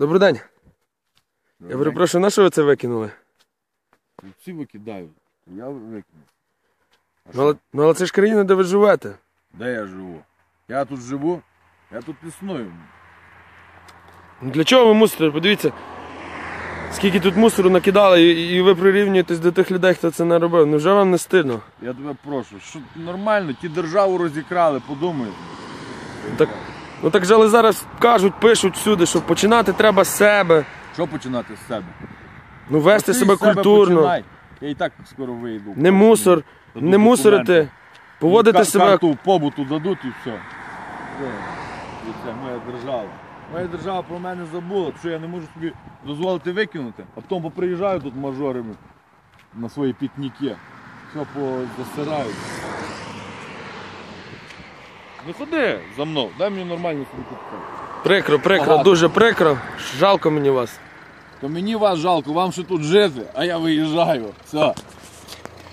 Добрий день. Я перепрошую, на що ви це викинули? Всі викидають. Я викину. А Ну але, що? ну, але це ж країна, де ви живете. Де я живу? Я тут живу, я тут існую. Ну, Для чого ви мусите? Подивіться, скільки тут мусору накидали, і, і ви прирівнюєтесь до тих людей, хто це не наробив. Невже вам не стидно? Я тебе прошу, що нормально, ті державу розікрали, подумай. Так, ну так же але зараз кажуть, пишуть всюди, що починати треба з себе. Що починати з себе? Ну вести Ти себе з себе культурно, починай. Я і так скоро вийду. не мусор, Дадуть не мусорити, документи. поводити Ка- себе. Карту побуту дадуть і все. Все. І це моя держава. Моя держава про мене забула, що я не можу собі дозволити викинути, а потім поприїжджаю тут мажорами на свої пікніки. Все позасирають. Не ходи за мною, дай мені нормальну собі. Прикро, прикро, Багато. дуже прикро. Жалко мені вас. То мені вас жалко, вам ще тут жити, а я виїжджаю. Все.